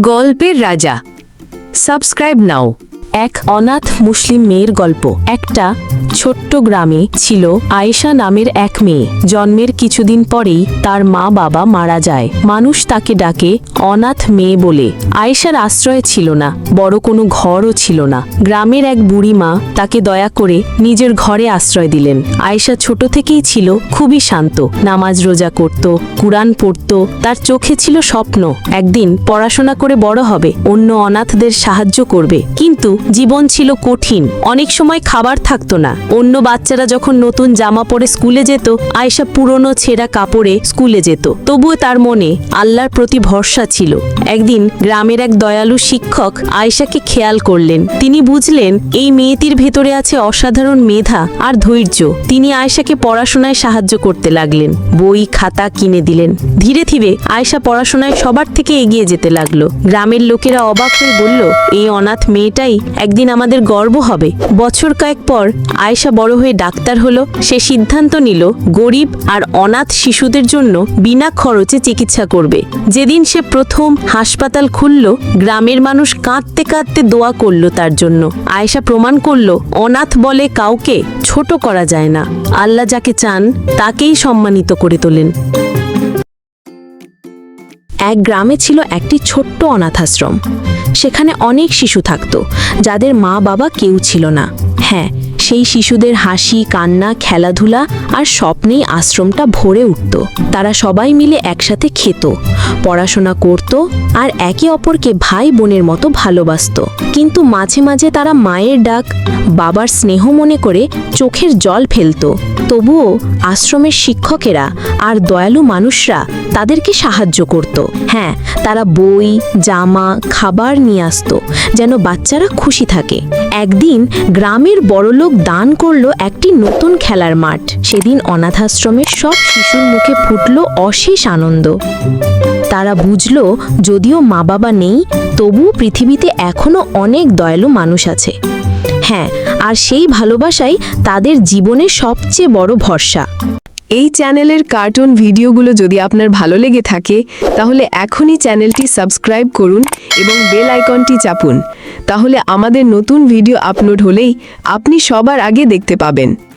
গল্পের রাজা সাবস্ক্রাইব নাও এক অনাথ মুসলিম মেয়ের গল্প। একটা ছোট্ট গ্রামে ছিল আয়েশা নামের এক মেয়ে। জন্মের কিছুদিন পরেই তার মা বাবা মারা যায়। মানুষ তাকে ডাকে অনাথ মেয়ে বলে। আয়েশার আশ্রয় ছিল না, বড় কোনো ঘরও ছিল না। গ্রামের এক বুড়ি মা তাকে দয়া করে নিজের ঘরে আশ্রয় দিলেন। আয়েশা ছোট থেকেই ছিল খুবই শান্ত। নামাজ রোজা করত, কুরআন পড়ত, তার চোখে ছিল স্বপ্ন। একদিন পড়াশোনা করে বড় হবে, অন্য অনাথদের সাহায্য করবে। কিন্তু জীবন ছিল কঠিন। অনেক সময় খাবার থাকতো না। অন্য বাচ্চারা যখন নতুন জামা পরে স্কুলে যেত, আয়েশা পুরনো ছেঁড়া কাপড়ে স্কুলে যেত। তবুও তার মনে আল্লাহর প্রতি ভরসা ছিল। একদিন গ্রামের এক দয়ালু শিক্ষক আয়েশাকে খেয়াল করলেন। তিনি বুঝলেন, এই মেয়েটির ভেতরে আছে অসাধারণ মেধা আর ধৈর্য। তিনি আয়েশাকে পড়াশোনায় সাহায্য করতে লাগলেন। বই, খাতা কিনে দিলেন। ধীরে ধীরে আয়েশা পড়াশোনায় সবার থেকে এগিয়ে যেতে লাগল। গ্রামের লোকেরা অবাক হয়ে বলল, এই অনাথ মেয়েটাই একদিন আমাদের গর্ব হবে। বছর কয়েক পর আয়েশা বড় হয়ে ডাক্তার হলো, সে সিদ্ধান্ত নিল, গরিব আর অনাথ শিশুদের জন্য বিনা খরচে চিকিৎসা করবে। যেদিন সে প্রথম হাসপাতাল খুলল, গ্রামের মানুষ কাঁদতে কাঁদতে দোয়া করল তার জন্য। আয়েশা প্রমাণ করল, অনাথ বলে কাউকে ছোট করা যায় না। আল্লাহ যাকে চান, তাকেই সম্মানিত করে তোলেন। এক গ্রামে ছিল একটি ছোট্ট অনাথাশ্রম। সেখানে অনেক শিশু থাকত, যাদের মা বাবা কেউ ছিল না। হ্যাঁ সেই শিশুদের হাসি, কান্না, খেলাধুলা আর স্বপ্নেই আশ্রমটা ভরে উঠত। তারা সবাই মিলে একসাথে খেত। পড়াশোনা করত আর একে অপরকে ভাই বোনের মতো ভালোবাসত। কিন্তু মাঝে মাঝে তারা মায়ের ডাক, বাবার স্নেহ মনে করে চোখের জল ফেলত। তবুও আশ্রমের শিক্ষকেরা আর দয়ালু মানুষরা তাদেরকে সাহায্য করত। হ্যাঁ তারা বই, জামা, খাবার নিয়ে আসতো, যেন বাচ্চারা খুশি থাকে। একদিন গ্রামের বড়লোক দান করল একটি নতুন খেলার মাঠ। সেদিন অনাথাশ্রমের সব শিশুর মুখে ফুটলো অশেষ আনন্দ। তারা বুঝলো, যদিও মা বাবা নেই, তবুও পৃথিবীতে এখনও অনেক দয়ালু মানুষ আছে। হ্যাঁ আর সেই ভালোবাসাই তাদের জীবনের সবচেয়ে বড় ভরসা। এই চ্যানেলের কার্টুন ভিডিওগুলো যদি আপনার ভালো লেগে থাকে, তাহলে এখনই চ্যানেলটি সাবস্ক্রাইব করুন এবং বেল আইকনটি চাপুন। তাহলে আমাদের নতুন ভিডিও আপলোড হলেই আপনি সবার আগে দেখতে পাবেন।